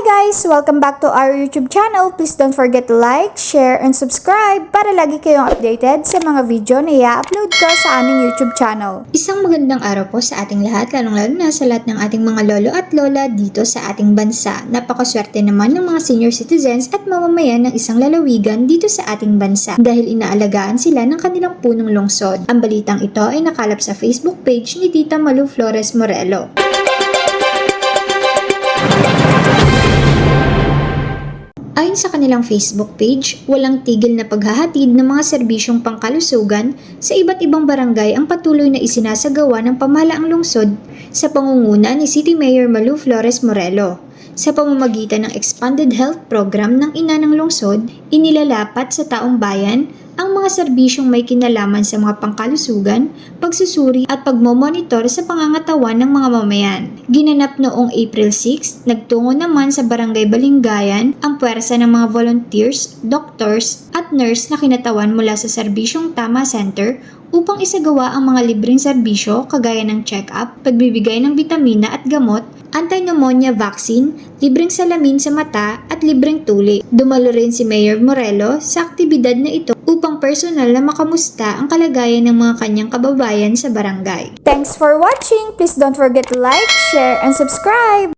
guys! Welcome back to our YouTube channel. Please don't forget to like, share, and subscribe para lagi kayong updated sa mga video na i-upload ko sa aming YouTube channel. Isang magandang araw po sa ating lahat, lalong-lalo na sa lahat ng ating mga lolo at lola dito sa ating bansa. Napakaswerte naman ng mga senior citizens at mamamayan ng isang lalawigan dito sa ating bansa dahil inaalagaan sila ng kanilang punong lungsod. Ang balitang ito ay nakalap sa Facebook page ni Tita Malu Flores Morelo. Ayon sa kanilang Facebook page, walang tigil na paghahatid ng mga serbisyong pangkalusugan sa iba't ibang barangay ang patuloy na isinasagawa ng pamahalaang lungsod sa pangunguna ni City Mayor Malu Flores Morelo. Sa pamamagitan ng Expanded Health Program ng ina ng lungsod, inilalapat sa taong bayan ang mga serbisyong may kinalaman sa mga pangkalusugan, pagsusuri at pagmomonitor sa pangangatawan ng mga mamayan. Ginanap noong April 6, nagtungo naman sa Barangay Balinggayan ang puwersa ng mga volunteers, doctors at nurse na kinatawan mula sa Serbisyong Tama Center upang isagawa ang mga libreng serbisyo kagaya ng check-up, pagbibigay ng bitamina at gamot, anti-pneumonia vaccine, libreng salamin sa mata at libreng tuli. Dumalo rin si Mayor Morelo sa aktibidad na ito upang personal na makamusta ang kalagayan ng mga kanyang kababayan sa barangay. Thanks for watching! Please don't forget to like, share, and subscribe!